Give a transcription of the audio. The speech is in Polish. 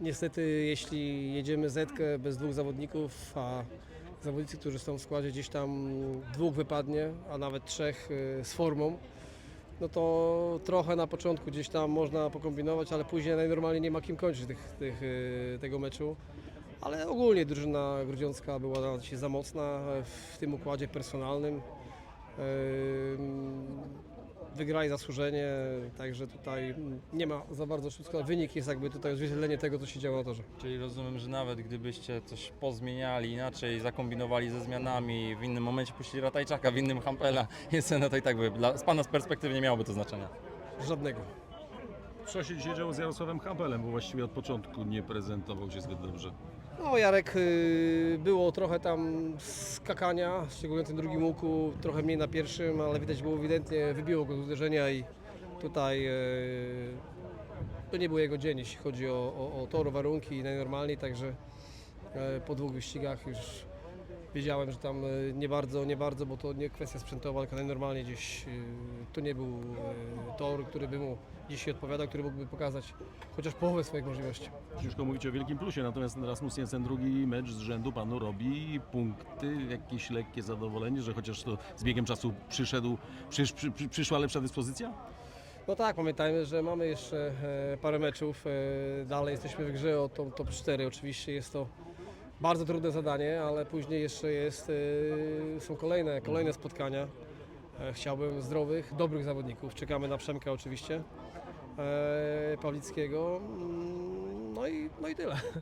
niestety jeśli jedziemy zetkę bez dwóch zawodników, a zawodnicy, którzy są w składzie gdzieś tam dwóch wypadnie, a nawet trzech y, z formą, no to trochę na początku gdzieś tam można pokombinować, ale później najnormalniej nie ma kim kończyć tych, tych, y, tego meczu. Ale ogólnie drużyna grudziącka była na dzisiaj za mocna w tym układzie personalnym. Wygrali zasłużenie, także tutaj nie ma za bardzo szybko. Wynik jest jakby tutaj odzwierciedlenie tego, co się działo na torze. Czyli rozumiem, że nawet gdybyście coś pozmieniali inaczej, zakombinowali ze zmianami, w innym momencie puścili Ratajczaka, w innym Hampela, jest no to i tak by, dla, z Pana z perspektywy nie miałoby to znaczenia. Żadnego. Co się dzisiaj działo z Jarosławem Hampelem, bo właściwie od początku nie prezentował się zbyt dobrze. No Jarek, y, było trochę tam skakania, szczególnie w tym drugim łuku, trochę mniej na pierwszym, ale widać było ewidentnie, wybiło go z uderzenia i tutaj y, to nie był jego dzień, jeśli chodzi o, o, o tor, warunki najnormalniej, także y, po dwóch wyścigach już wiedziałem, że tam y, nie bardzo, nie bardzo, bo to nie kwestia sprzętowa, tylko najnormalniej gdzieś y, to nie był y, tor, który by mu dzisiaj odpowiadał, który mógłby pokazać chociaż połowę swoich możliwości. Ciężko mówić o wielkim plusie, natomiast Rasmus Jensen drugi mecz z rzędu panu robi punkty, jakieś lekkie zadowolenie, że chociaż to z biegiem czasu przyszedł, przysz, przy, przy, przyszła lepsza dyspozycja? No tak, pamiętajmy, że mamy jeszcze e, parę meczów. E, dalej jesteśmy w grze o top 4. Oczywiście jest to bardzo trudne zadanie, ale później jeszcze jest, e, są kolejne, kolejne spotkania. E, chciałbym zdrowych, dobrych zawodników. Czekamy na Przemka oczywiście. E, Pawlickiego. Mm, No i, no i tyle.